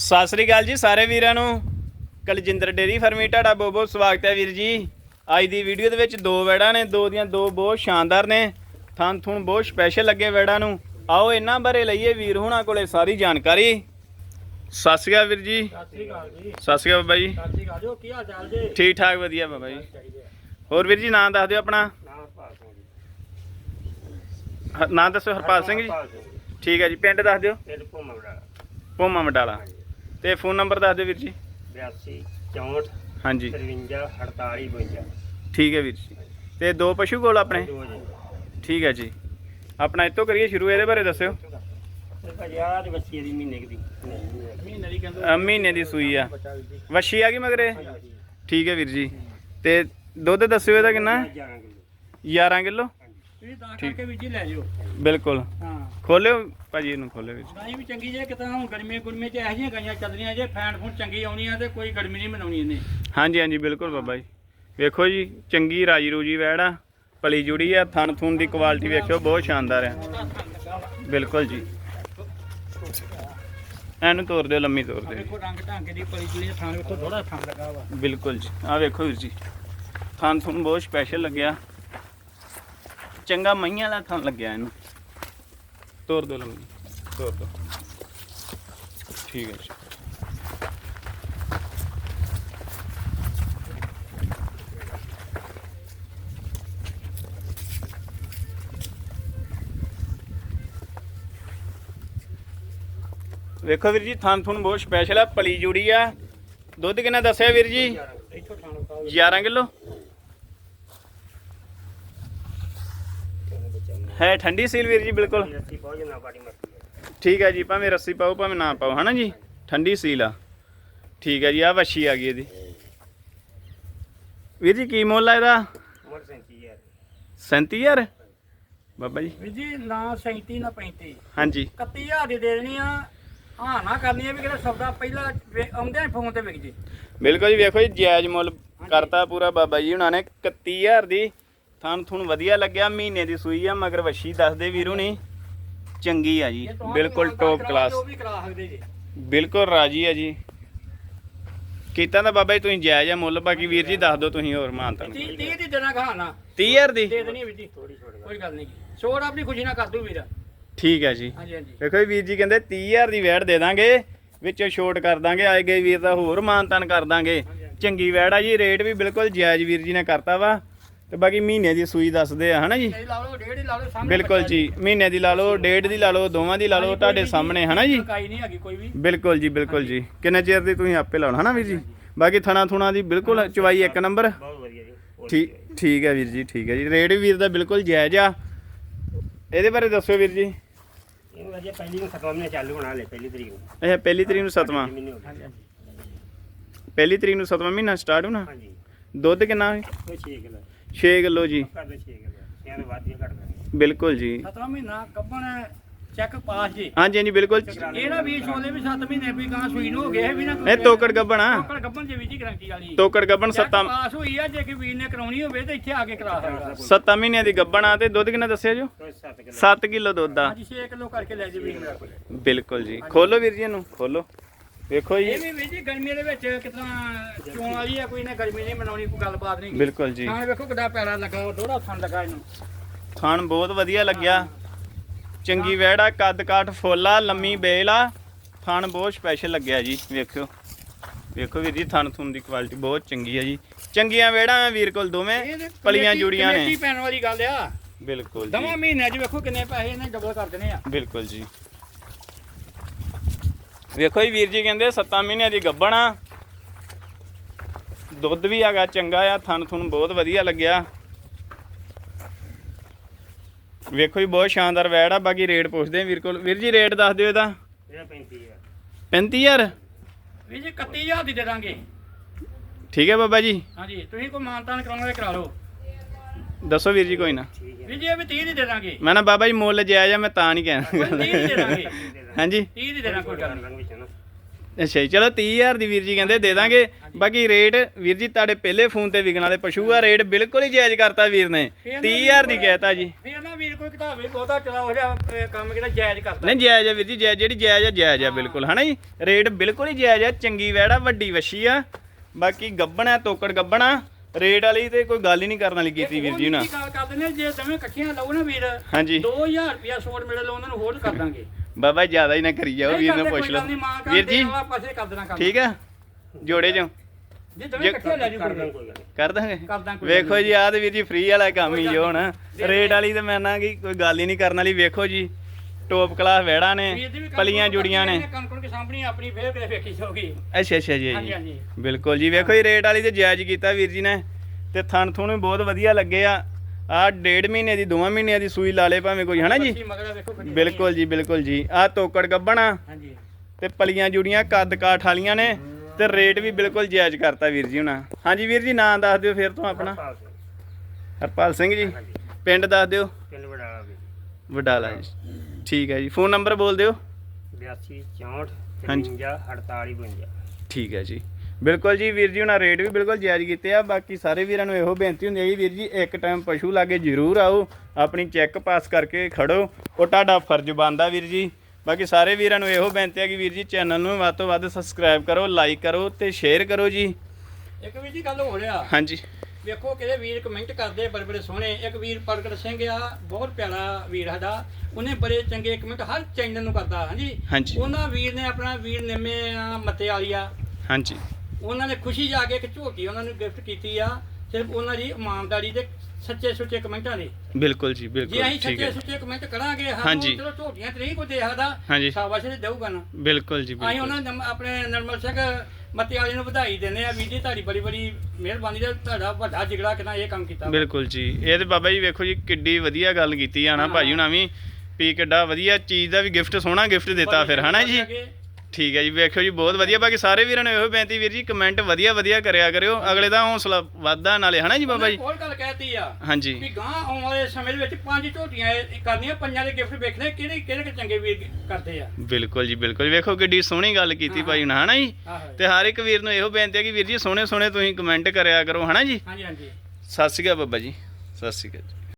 ਸਤਿ ਸ੍ਰੀ ਅਕਾਲ ਜੀ ਸਾਰੇ ਵੀਰਾਂ ਨੂੰ। ਕਲਜਿੰਦਰ ਡੇਰੀ ਫਰਮੀ ਤੁਹਾਡਾ ਬਹੁਤ ਬਹੁਤ ਸਵਾਗਤ ਹੈ ਵੀਰ ਜੀ। ਅੱਜ ਦੀ ਵੀਡੀਓ ਦੇ ਵਿੱਚ ਦੋ ਵੈੜਾਂ ਨੇ ਦੋ ਦੀਆਂ ਦੋ ਬਹੁਤ ਸ਼ਾਨਦਾਰ ਨੇ। ਥਣ ਥੁਣ ਬਹੁਤ ਸਪੈਸ਼ਲ ਲੱਗੇ ਵੈੜਾਂ ਨੂੰ। ਆਓ ਇਹਨਾਂ ਬਾਰੇ ਲਈਏ ਵੀਰ ਹੁਣਾਂ ਕੋਲੇ ਸਾਰੀ ਜਾਣਕਾਰੀ। ਸਤਿ ਸ੍ਰੀ ਅਕਾਲ ਵੀਰ ਜੀ। ਸਤਿ ਸ੍ਰੀ ਅਕਾਲ ਜੀ। ਸਤਿ ਸ੍ਰੀ ਅਕਾਲ ਬਾਬਾ ਜੀ ਸਤਿ ਸ੍ਰੀ ਅਕਾਲ ਜੀ ਕੀ ਹਾਲ ਚਾਲ ਜੀ? ਠੀਕ ਠਾਕ ਵਧੀਆ ਬਾਬਾ ਜੀ। ਹੋਰ ਵੀਰ ਜੀ ਨਾਂ ਦੱਸ ਦਿਓ ਆਪਣਾ। ਨਾਂ ਦੱਸੋ ਹਰਪਾਲ ਸਿੰਘ ਜੀ। ਠੀਕ ਹੈ ਜੀ ਪਿੰਡ ਦੱਸ ਦਿਓ। ਪਿੰਡ ਭੂਮਾ ਬੜਾ ਭੋਮਾ ਮਡਾਲਾ ਤੇ ਫੋਨ ਨੰਬਰ ਦੱਸ ਦਿਓ ਵੀਰ ਜੀ। 82 64 ਹਾਂਜੀ। 53 48 52 ਠੀਕ ਹੈ ਵੀਰ ਜੀ। ਤੇ ਦੋ ਪਸ਼ੂ ਕੋਲ ਆਪਣੇ? ਦੋ ਜੀ। ਠੀਕ ਹੈ ਜੀ। ਆਪਣਾ ਇੱਥੋਂ ਕਰੀਏ ਸ਼ੁਰੂ ਇਹਦੇ ਬਾਰੇ ਦੱਸਿਓ। ਤੇ ਭਾਜੀ ਆਹ ਦੀ ਬੱਚੀ ਦੀ ਮਹੀਨੇ ਦੀ ਮਹੀਨੇ ਦੀ। ਕਹਿੰਦੇ ਮਹੀਨੇ ਦੀ ਸੂਈ ਆ। ਬੱਚਾ ਵੀ ਦੀ ਵੱਛੀ ਆ ਗਈ ਮਗਰੇ? ਠੀਕ ਹੈ ਵੀਰ ਜੀ। ਤੇ ਦੁੱਧ ਦੱਸਿਓ ਇਹਦਾ ਕਿੰਨਾ? ਹੈ? ਜਾਣਾਂਗੇ 11 ਕਿਲੋ? ਤੁਸੀਂ ਤਾਂ। ਕਰਕੇ ਵੀ ਜੀ ਲੈ ਜਿਓ। ਬਿਲਕੁਲ। ਹਾਂ ਖੋਲਿਓ ਭਾਜੀ ਇਹਨੂੰ ਖੋਲਿਓ ਜੀ। ਗਾਈ ਵੀ ਚੰਗੀ ਜੇ ਕਿਤਾ ਹੁਣ ਗਰਮੀ ਗੁਰਮੀ ਚ ਇਹੋ ਜਿਹੀਆਂ ਗਾਈਆਂ ਚੱਲਦੀਆਂ ਜੇ ਫੈਨ ਫੂਨ ਚੰਗੀ ਆਉਣੀ ਆ ਤੇ ਕੋਈ ਗਰਮੀ ਨਹੀਂ ਮਨਾਉਣੀ ਇਹਨੇ। ਹਾਂਜੀ ਹਾਂਜੀ ਬਿਲਕੁਲ ਬਾਬਾ ਜੀ। ਵੇਖੋ ਜੀ ਚੰਗੀ ਰਾਜੀ ਰੂਜੀ ਵੈੜ ਆ ਪਲੀ ਜੁੜੀ ਆ ਥਣ ਥੂਣ ਦੀ ਕੁਆਲਿਟੀ ਵੇਖਿਓ ਬਹੁਤ ਸ਼ਾਨਦਾਰ ਆ। ਬਿਲਕੁਲ ਜੀ। ਇਹਨੂੰ ਤੋੜ ਦਿਓ ਲੰਮੀ ਤੋੜ ਦਿਓ। ਵੇਖੋ ਰੰਗ ਢੰਗ ਦੀ ਪਲੀ ਜਿਹੜੀ ਥਾਂ ਵੇਖੋ ਥੋੜਾ ਥਾਂ ਲੱਗਾ ਵਾ। ਬਿਲਕੁਲ ਜੀ। ਆ ਵੇਖੋ ਵੀਰ ਜੀ ਥਣ ਥਣ ਬਹੁਤ ਸਪੈਸ਼ਲ ਲੱਗਿਆ। ਚੰਗਾ ਮਈਆਂ ਵਾਲਾ ਥਣ ਲੱਗਿਆ ਇਹਨੂੰ। ਤੋੜ ਦੋ ਲੰਮੀ। ਤੋੜ ਦੋ ਠੀਕ ਹੈ ਜੀ। ਵੇਖੋ ਵੀਰ ਜੀ ਥਣ ਥਣ ਬਹੁਤ ਸਪੈਸ਼ਲ ਆ ਪਲੀ ਜੁੜੀ ਆ। ਦੁੱਧ ਕਿੰਨਾ ਦੱਸਿਆ ਵੀਰ ਜੀ? ਇੱਥੋਂ ਥਾਂ ਲੱਗਾ 11 ਕਿਲੋ? ਹੈ ਠੰਡੀ ਸੀਲ ਵੀਰ ਜੀ ਬਿਲਕੁਲ। ਰੱਸੀ ਬਹੁਤ ਜਨਾ ਬਾੜੀ ਮਰਦੀ ਹੈ ਠੀਕ ਹੈ ਜੀ ਭਾਵੇਂ ਰੱਸੀ ਪਾਓ ਭਾਵੇਂ ਨਾ ਪਾਓ ਹਨਾ ਜੀ? ਠੰਡੀ ਸੀਲ ਆ। ਠੀਕ ਹੈ ਜੀ ਆ ਵੱਛੀ ਆ ਗਈ ਇਹਦੀ। ਵੀਰ ਜੀ ਕੀ ਮੁੱਲ ਆ ਇਹਦਾ? ਉਮਰ 37 ਹੈ 37000 ਬਾਬਾ ਜੀ। ਵੀਰ ਜੀ ਨਾ 37 ਨਾ 35 ਹਾਂਜੀ। 31000 ਦੀ ਦੇ ਦੇਣੀ ਆ। ਹਾਂ ਨਾ ਕਰਨੀ ਆ ਵੀ ਕਿਹੜਾ ਸੌਦਾ ਪਹਿਲਾਂ ਆਉਂਦੇ ਫੋਨ ਤੇ ਵਿਕ ਜੇ। ਬਿਲਕੁਲ ਜੀ ਵੇਖੋ ਜੀ ਜਾਇਜ਼ ਮੁੱਲ ਕਰਤਾ ਪੂਰਾ ਬਾਬਾ ਜੀ ਹੁਣਾਂ ਨੇ। 31000 ਦੀ ਥਣ ਥੁਣ ਵਧੀਆ ਲੱਗਿਆ ਮਹੀਨੇ ਦੀ ਸੂਈ ਆ ਮਗਰ ਵੱਛੀ ਦੱਸਦੇ ਵੀਰੂ ਨੇ। ਚੰਗੀ ਆ ਜੀ ਬਿਲਕੁਲ ਟੌਪ ਕਲਾਸ ਬਿਲਕੁਲ ਰਾਜੀ ਆ ਜੀ। ਕੀਤਾ ਤਾਂ ਬਾਬਾ ਜੀ ਤੁਸੀਂ ਜਾਇਜ਼ ਆ ਮੁੱਲ ਬਾਕੀ ਵੀਰ ਜੀ ਦੱਸ ਦਿਓ ਤੁਸੀਂ ਹੋਰ ਮਾਨਤਾ 30 30 ਦੀ ਦੇਣਾ ਖਾਣਾ 30000 ਦੀ? ਦੇ ਦੇਣੀ ਵੀਰ ਜੀ। ਥੋੜੀ ਛੋੜ ਕੋਈ ਗੱਲ ਨਹੀਂ। ਛੋੜ ਆਪਣੀ ਖੁਸ਼ੀ ਨਾਲ ਕਰ ਦੂ ਵੀਰ। ਠੀਕ ਹੈ ਜੀ। ਜੀ ਵੀਰ ਜੀ ਕਹਿੰਦੇ 30000 ਦੀ ਵੈੜ ਦੇ ਦਾਂਗੇ ਵਿੱਚੋਂ ਛੋਟ ਕਰ ਦਾਂਗੇ ਆਏ ਗਏ ਵੀਰ ਦਾ ਹੋਰ ਮਾਨਤਾਨ ਕਰ ਦਾਂਗੇ। ਚੰਗੀ ਵੈੜ ਆ ਜੀ ਰੇਟ ਵੀ ਬਿਲਕੁਲ ਜਾਇਜ਼ ਵੀਰ ਜੀ ਨੇ ਕਰਤਾ ਵਾ। ਤੇ ਬਾਕੀ ਮਹੀਨੇ ਦੀ ਸੂਈ ਦੱਸਦੇ ਆ ਹਨਾ ਜੀ? ਇਹ ਲਾ ਲਓ ਡੇਢ ਹੀ ਲਾ ਲਓ ਸਾਹਮਣੇ ਬਿਲਕੁਲ ਜੀ ਮਹੀਨੇ ਦੀ ਲਾ ਲਓ ਡੇਢ ਦੀ ਲਾ ਲਓ ਦੋਵਾਂ ਦੀ ਲਾ ਲਓ ਤੁਹਾਡੇ ਸਾਹਮਣੇ ਹਨਾ ਜੀ? ਕਾਈ ਨਹੀਂ ਹੈਗੀ ਕੋਈ ਵੀ। ਬਿਲਕੁਲ ਜੀ ਬਿਲਕੁਲ ਜੀ। ਕਿੰਨੇ ਚਿਰ ਦੀ ਤੁਸੀਂ ਆਪੇ ਲਾਉਣਾ ਹਨਾ ਵੀਰ ਜੀ? ਬਾਕੀ ਥਣਾ ਥੁਣਾ ਦੀ ਬਿਲਕੁਲ ਚਵਾਈ ਇੱਕ ਨੰਬਰ। ਬਹੁਤ ਵਧੀਆ ਜੀ ਠੀਕ ਠੀਕ ਹੈ ਵੀਰ ਜੀ ਠੀਕ ਹੈ ਜੀ। ਰੇਟ ਵੀ ਵੀਰ ਦਾ ਬਿਲਕੁਲ ਜਾਇਜ਼ ਆ। ਇਹਦੇ ਬਾਰੇ ਦੱਸੋ ਵੀਰ ਜੀ। ਇਹ ਵਧੀਆ ਪਹਿਲੀ ਨੂੰ ਸਤਵਾਂ ਮਹੀਨੇ ਚਾਲੂ ਹੋਣਾ ਹਲੇ ਪਹਿਲੀ ਤਰੀਕ ਨੂੰ। ਇਹ ਪਹਿਲੀ ਤਰੀਕ ਨੂੰ ਸਤਵਾਂ। ਮਹੀਨੇ ਹੋ ਗਏ। ਪਹਿਲੀ ਤਰੀਕ ਨੂੰ ਸਤਵਾਂ ਮਹੀਨਾ ਸਟਾਰਟ ਹੋਣਾ? ਹਾਂਜੀ। ਦੁੱਧ ਕਿੰਨਾ ਹੈ? ਕੋਈ 6 ਕਿਲੋ। 6 ਕਿਲੋ ਜੀ। ਕਰ ਦੇ 6 ਕਿਲੋ। ਇਹਨਾਂ ਦੇ ਵਾਧੀਆਂ ਘੱਟ ਦਾਂਗੇ ਬਿਲਕੁਲ ਜੀ। ਸਤਵਾਂ ਮਹੀਨਾ ਕੱਬਣ ਚੈੱਕ ਪਾਸ ਜੀ। ਹਾਂਜੀ ਹਾਂਜੀ ਬਿਲਕੁਲ। ਇਹਦਾ ਵੀ ਛੋਲੇ ਵੀ 7 ਮਹੀਨੇ ਵੀ ਗਾਂ ਸੂਈ ਨੂੰ ਹੋ ਗਏ ਇਹ ਵੀ ਨਾ ਇਹ ਤੋਕੜ ਗੱਬਣਾ ਤੋਕੜ ਗੱਬਣ ਜੇ ਵੀ ਜੀ ਗਰੰਟੀ ਵਾਲੀ। ਤੋਕੜ ਗੱਬਣ ਚੈੱਕ ਸੱਤਾਂ ਪਾਸ ਹੋਈ ਆ ਜੇ ਕਿ ਵੀਰ ਨੇ ਕਰਾਉਣੀ ਹੋਵੇ ਤੇ ਇੱਥੇ ਆ ਕੇ ਕਰਾ ਸਕਦਾ। ਸੱਤਾਂ ਮਹੀਨਿਆਂ ਦੀ ਗੱਬਣ ਆ ਤੇ ਦੁੱਧ ਕਿੰਨਾ ਦੱਸਿਆ ਜੋ? 7 ਕਿਲੋ। 7 ਕਿਲੋ ਦੁੱਧ ਆ। ਹਾਂਜੀ 6 ਕਿਲੋ ਕਰਕੇ ਲੈ ਜੇ ਵੀਰ ਮੇਰਾ ਕੋਲ। ਬਿਲਕੁਲ ਜੀ। ਖੋਲੋ ਵੀਰ ਜੀ ਇਹਨੂੰ ਖੋਲੋ। ਵੇਖੋ ਇਹ ਜੀ ਵੀ ਵੀਰ ਜੀ ਗਰਮੀ ਦੇ ਵਿੱਚ ਕਿਤਨਾ ਚੋਣ ਵਾਲੀ ਆ ਕੋਈ ਨੇ ਗਰਮੀ ਨਹੀਂ ਮਨਾਉਣੀ ਕੋਈ ਗੱਲਬਾਤ ਨਹੀਂ ਬਿਲਕੁਲ ਜੀ। ਹਾਂ ਵੇਖੋ ਕਿੱਡਾ ਪੈੜਾ ਲੱਗਾ ਉਹ ਦੋਹਰਾ ਥਣ ਲੱਗਾ ਇਹਨੂੰ। ਥਣ ਬਹੁਤ ਵਧੀਆ ਲੱਗਿਆ। ਚੰਗੀ ਵੈੜਾ ਕੱਦ ਕਾਠ ਫੋਲਾ ਲੰਮੀ ਬੇਲ ਆ। ਥਣ ਬਹੁਤ ਸਪੈਸ਼ਲ ਲੱਗਿਆ ਜੀ ਵੇਖਿਓ। ਵੇਖੋ ਵੀਰ ਜੀ ਥਣ ਥੁਣ ਦੀ ਕੁਆਲਿਟੀ ਬਹੁਤ ਚੰਗੀ ਆ ਜੀ। ਚੰਗੀਆਂ ਵੇੜਾਂ ਆ ਵੀਰ ਕੋਲ ਦੋਵੇਂ ਪਲੀਆਂ ਜੁੜੀਆਂ ਕਮੇਟੀ ਨੇ ਪੈਣ ਵਾਲੀ ਗੱਲ ਆ। ਬਿਲਕੁਲ ਦਵਾਂ ਜੀ। ਮਹੀਨਿਆਂ 'ਚ ਵੇਖੋ ਕਿੰਨੇ ਪੈਸੇ ਇਹਨੇ ਡਬਲ ਕਰ ਦੇਣੇ ਆ। ਬਿਲਕੁਲ ਜੀ। ਵੇਖੋ ਜੀ ਵੀਰ ਜੀ ਕਹਿੰਦੇ 7 ਮਹੀਨਿਆਂ ਦੀ ਗੱਭਣ ਆ। ਦੁੱਧ ਵੀ ਹੈਗਾ ਚੰਗਾ ਆ ਥਣ ਥੁਣ ਬਹੁਤ ਵਧੀਆ ਲੱਗਿਆ। ਵੇਖੋ ਜੀ ਬਹੁਤ ਸ਼ਾਨਦਾਰ ਵੈੜ ਆ ਬਾਕੀ ਰੇਟ ਪੁੱਛਦੇ ਆ ਵੀਰ ਕੋਲ। ਵੀਰ ਜੀ ਰੇਟ ਦੱਸ ਦਿਓ ਇਹਦਾ। ਇਹ 35 ਆ 35000 ਵੀਰ ਜੀ 31000 ਦੀ ਦੇ ਦਾਂਗੇ। ਠੀਕ ਹੈ ਬਾਬਾ ਜੀ। ਹਾਂਜੀ ਤੁਸੀਂ ਕੋਈ ਮਾਨਤਾਨ ਕਰਾਉਣਾ ਕਰਾ ਲਓ। ਦੱਸੋ ਵੀਰ ਜੀ ਕੋਈ ਨਾ। ਵੀਰ ਜੀ ਇਹ ਵੀ 30 ਦੀ ਦੇ ਦਾਂਗੇ। ਮੈਂ ਨਾ ਬਾਬਾ ਜੀ ਮੁੱਲ ਜਾਇਜ਼ ਆ ਮੈਂ ਤਾਂ ਨਹੀਂ ਕੋਈ 30 ਦੀ ਦੇ ਕਹਿਣਾ ਦਾਂਗੇ। ਹਾਂਜੀ। 30 ਦੀ ਦੇ ਦਾਂਗੇ ਕੋਈ ਗੱਲ ਨਹੀਂ। ਅੱਛਾ ਜੀ ਚਲੋ 30000 ਦੀ ਵੀਰ ਜੀ ਕਹਿੰਦੇ ਦੇ ਦਾਂਗੇ। ਬਾਕੀ ਰੇਟ ਵੀਰ ਜੀ ਤੁਹਾਡੇ ਪਹਿਲੇ ਫੋਨ ਤੇ ਵਿਕਣ ਵਾਲੇ ਪਸ਼ੂ ਆ ਰੇਟ ਬਿਲਕੁਲ ਹੀ ਜਾਇਜ਼ ਕਰਤਾ ਵੀਰ ਨੇ। 30000 ਦੀ ਕਹਿਤਾ ਜੀ। ਫਿਰ ਨਾ ਵੀਰ ਕੋਈ ਘਟਾਵੇ ਬਹੁਤਾ ਚਲਾ ਹੋ ਇਹ ਕੰਮ ਕਿਹੜਾ ਜਾਇਜ਼ ਕਰਦਾ ਨਹੀਂ ਜਾਇਜ਼ ਆ ਵੀਰ ਜੀ ਜਾਇਜ਼ ਜਿਹੜੀ ਜਾਇਜ਼ ਆ ਜਾਇਜ਼ ਆ ਬਿਲਕੁਲ ਹਨਾ ਜੀ? ਰੇਟ ਬਿਲਕੁਲ ਹੀ ਜਾਇਜ਼ ਆ ਚੰਗੀ ਵੈੜਾ ਵੱਡੀ ਵਛੀ ਆ। ਬਾਕੀ ਗੱਬਣਾ ਤੋਕੜ ਗੱਬਣਾ ਰੇਟ ਵਾਲੀ ਤੇ ਕੋਈ ਗੱਲ ਹੀ ਨਹੀਂ ਕਰਨ ਵਾਲੀ ਕੀਤੀ ਵੀਰ ਜੀ ਨਾ ਗੱਲ ਕਰਦੇ ਨੇ ਜੇ ਦੋਵੇਂ ਇਕੱਠੀਆਂ ਲਓ ਨਾ ਵੀਰ ਹਾਂਜੀ। 2000 ਰੁਪਿਆ ਸੋਟ ਮਿਲੇ ਲਓ ਉਹਨਾਂ ਨੂੰ ਹੋਰ ਕਰ ਦਾਂਗੇ। ਬਾਬਾ ਜ਼ਿਆਦਾ ਹੀ ਨਾ ਕਰੀ ਜਾਓ ਵੀਰ ਨੂੰ ਪੁੱਛ ਲਓ। ਵੀਰ ਜੀ। ਪਾਸੇ ਕਰ ਦੇਣਾ ਕੰਮ। ਠੀਕ ਆ? ਜੋੜੇ ਚੋਂ। ਜੇ ਦੋਵੇਂ ਇਕੱਠੀਆਂ ਲੈ ਜੂ ਕਰ ਦਾਂਗੇ। ਵੇਖੋ ਜੀ ਆਹ ਤੇ ਵੀਰ ਜੀ ਫ੍ਰੀ ਵਾਲਾ ਕੰਮ ਹੀ ਜੋ ਹੁਣ। ਰੇਟ ਵਾਲੀ ਤੇ ਮੈਂ ਨਾ ਕੀ ਕੋਈ ਗੱਲ ਹੀ ਨਹੀਂ ਕਰਨ ਵਾਲੀ। ਵੇਖੋ ਜੀ ਟੋਪ ਕਲਾਸ ਵੈੜਾ ਨੇ ਪਲੀਆਂ ਜੁੜੀਆਂ ਨੇ। ਆਪਣੀ ਫੇਰ ਵੇਖੀ ਅੱਛਾ ਅੱਛਾ ਜੀ। ਹਾਂਜੀ ਜੀ ਹਾਂਜੀ। ਬਿਲਕੁਲ ਜੀ ਵੇਖੋ ਜੀ ਰੇਟ ਵਾਲੀ ਤੇ ਜਾਇਜ਼ ਕੀਤਾ ਵੀਰ ਜੀ ਨੇ। ਤੇ ਥਣ ਥੁਣ ਵੀ ਬਹੁਤ ਵਧੀਆ ਲੱਗੇ ਆ। ਆ ਡੇਢ ਮਹੀਨੇ ਦੀ ਦੋਵਾਂ ਮਹੀਨਿਆਂ ਦੀ ਸੂਈ ਲਾ ਲੇ ਭਾਵੇਂ ਕੋਈ ਹਨਾ ਜੀ? ਬਿਲਕੁਲ ਜੀ ਬਿਲਕੁਲ ਜੀ। ਆ ਤੋਕੜ ਗੱਬਣਾ ਹਾਂਜੀ। ਤੇ ਪਲੀਆਂ ਜੁੜੀਆਂ ਕੱਦ ਕਾਠ ਵਾਲੀਆਂ ਨੇ ਤੇ ਰੇਟ ਵੀ ਬਿਲਕੁਲ ਜਾਇਜ਼ ਕਰਤਾ ਵੀਰ ਜੀ ਹੁਣਾਂ। ਹਾਂਜੀ ਵੀਰ ਜੀ ਨਾਂ ਦੱਸ ਦਿਓ ਫਿਰ ਤੋਂ ਆਪਣਾ। ਹਰਪਾਲ ਸਿੰਘ। ਜੀ। ਪਿੰਡ ਦੱਸ ਦਿਓ। ਪਿੰਡ ਵਡਾਲਾ ਜੀ। ਠੀਕ ਹੈ ਜੀ। ਫੋਨ ਨੰਬਰ ਬੋਲ ਦਿਓ। 82 64 ਹਾਂਜੀ। 48 52 ਠੀਕ ਹੈ ਜੀ। ਬਿਲਕੁਲ ਜੀ ਵੀਰ ਜੀ ਹੁਣਾਂ ਰੇਟ ਵੀ ਬਿਲਕੁਲ ਜਾਇਜ਼ ਕੀਤੇ ਆ ਬਾਕੀ ਸਾਰੇ ਵੀਰਾਂ ਨੂੰ ਇਹੋ ਬੇਨਤੀ ਹੁੰਦੀ ਹੈ ਜੀ ਵੀਰ ਜੀ ਇੱਕ ਟਾਈਮ ਪਸ਼ੂ ਲਾਗੇ ਜ਼ਰੂਰ ਆਓ ਆਪਣੀ ਚੈੱਕ ਪਾਸ ਕਰਕੇ ਖੜੋ ਉਹ ਤੁਹਾਡਾ ਫਰਜ਼ ਬਣਦਾ ਵੀਰ ਜੀ। ਬਾਕੀ ਸਾਰੇ ਵੀਰਾਂ ਨੂੰ ਇਹੋ ਬੇਨਤੀ ਹੈ ਕਿ ਵੀਰ ਜੀ ਚੈਨਲ ਨੂੰ ਵੱਧ ਤੋਂ ਵੱਧ ਸਬਸਕ੍ਰਾਈਬ ਕਰੋ ਲਾਈਕ ਕਰੋ ਤੇ ਸ਼ੇਅਰ ਕਰੋ ਜੀ। ਇੱਕ ਵੀ ਜੀ ਗੱਲ ਹੋ ਰਿਹਾ। ਹਾਂਜੀ। ਵੇਖੋ ਕਿਹਦੇ ਵੀਰ ਕਮੈਂਟ ਕਰਦੇ ਬੜੇ ਬੜੇ ਸੋਹਣੇ। ਇੱਕ ਵੀਰ ਪ੍ਰਗਟ ਸਿੰਘ ਆ ਬਹੁਤ ਪਿਆਰਾ ਵੀਰ ਸਾਡਾ। ਉਹਨੇ ਬੜੇ ਚੰਗੇ ਕਮੈਂਟ ਹਰ ਚੈਨਲ ਨੂੰ ਕਰਦਾ ਹਾਂਜੀ। ਉਹਨਾਂ ਵੀਰ ਨੇ ਆਪਣਾ ਵੀਰ ਨਿੰਮੇ ਆ, ਮੱਤੇ ਵਾਲੀਆ ਹਾਂਜੀ। ਉਹਨਾਂ ਨੇ ਖੁਸ਼ੀ ਜਾ ਕੇ ਇੱਕ ਝੋਟੀ ਉਹਨਾਂ ਨੂੰ ਗਿਫਟ ਕੀਤੀ ਆ ਸਿਰਫ ਉਹਨਾਂ ਦੀ ਇਮਾਨਦਾਰੀ ਤੇ ਸੱਚੇ ਸੁੱਚੇ ਕਮੈਂਟਾਂ ਦੇ ਬਿਲਕੁਲ ਜੀ ਜੇ ਬਿਲਕੁਲ ਅਸੀਂ ਠੀਕ ਹੈ। ਸੱਚੇ ਸੁੱਚੇ ਕਮੈਂਟ ਕਰਾਂਗੇ ਸਾਨੂੰ ਹਾਂਜੀ। ਚਲੋ ਝੋਟੀਆਂ ਤੇ ਨਹੀਂ ਕੋਈ ਦੇ ਹਾਂਜੀ। ਸ਼ਾਬਾਸ਼ ਤੇ ਦੇਊਗਾ ਨਾ। ਬਿਲਕੁਲ ਜੀ ਅਸੀਂ ਬਿਲਕੁਲ। ਉਹਨਾਂ ਨੂੰ ਆਪਣੇ ਨਰਮਲ ਸਿੰਘ ਮੱਤੇ ਵਾਲੇ ਨੂੰ ਵਧਾਈ ਦਿੰਦੇ ਆ ਵੀਰ ਜੀ ਤੁਹਾਡੀ ਬੜੀ ਬੜੀ ਮਿਹਰਬਾਨੀ ਤੇ ਤੁਹਾਡਾ ਵੱਡਾ ਜਿਗੜਾ ਕਿੰਨਾ ਇਹ ਕੰਮ ਕੀਤਾ। ਬਿਲਕੁਲ ਜੀ। ਇਹ ਤੇ ਬਾਬਾ ਜੀ ਵੇਖੋ ਜੀ ਕਿੱਡੀ ਵਧੀਆ ਗੱਲ ਕੀਤੀ ਆ ਨਾ ਹਾਂ। ਭਾਈ ਹੁਣਾਂ ਵੀ ਵੀ ਕਿੱਡਾ ਵਧੀਆ ਚੀਜ਼ ਦਾ ਵੀ ਗਿਫਟ ਸੋਹਣਾ ਗਿਫਟ ਦਿੱਤਾ ਫਿਰ ਹਨਾ ਜੀ? ਠੀਕ ਹੈ ਜੀ ਵੇਖਿਓ ਜੀ ਬਹੁਤ ਵਧੀਆ। ਬਾਕੀ ਸਾਰੇ ਵੀਰਾਂ ਨੂੰ ਇਹੋ ਬੇਨਤੀ ਵੀਰ ਜੀ ਕਮੈਂਟ ਵਧੀਆ ਵਧੀਆ ਕਰਿਆ ਕਰਿਓ। ਅਗਲੇ ਦਾ ਹੌਸਲਾ ਵੱਧਦਾ ਨਾਲੇ ਹਨਾ ਜੀ ਬਾਬਾ ਜੀ? ਹੋਰ ਗੱਲ ਕਹਿਤੀ ਆ ਹਾਂਜੀ। ਵੀ ਗਾਂ ਆਉਣ ਵਾਲੇ ਸਮੇਂ ਦੇ ਵਿੱਚ ਪੰਜ ਝੋਟੀਆਂ ਕਰਨੀਆਂ ਪੰਜਾਂ ਦੇ ਗਿਫਟ ਵੇਖਣੇ ਕਿਹੜੇ ਕਿਹੜੇ ਚੰਗੇ ਵੀਰ ਕਰਦੇ ਆ। ਬਿਲਕੁਲ ਜੀ ਬਿਲਕੁਲ। ਵੇਖੋ ਕਿੱਡੀ ਸੋਹਣੀ ਗੱਲ ਕੀਤੀ ਭਾਈ ਹੁਣਾਂ ਹਨਾ ਜੀ? ਤੇ ਹਰ ਇੱਕ ਵੀਰ ਨੂੰ ਇਹੋ ਬੇਨਤੀ ਹੈ ਕਿ ਵੀਰ ਜੀ ਸੋਹਣੇ ਸੋਹਣੇ ਤੁਸੀਂ ਕਮੈਂਟ ਕਰਿਆ ਕਰੋ ਹਨਾ ਜੀ? ਹਾਂਜੀ ਹਾਂਜੀ। ਸਤਿ ਸ਼੍ਰੀ ਅਕਾਲ ਬਾਬਾ ਜੀ ਸਤਿ ਸ਼੍ਰੀ ਅਕਾਲ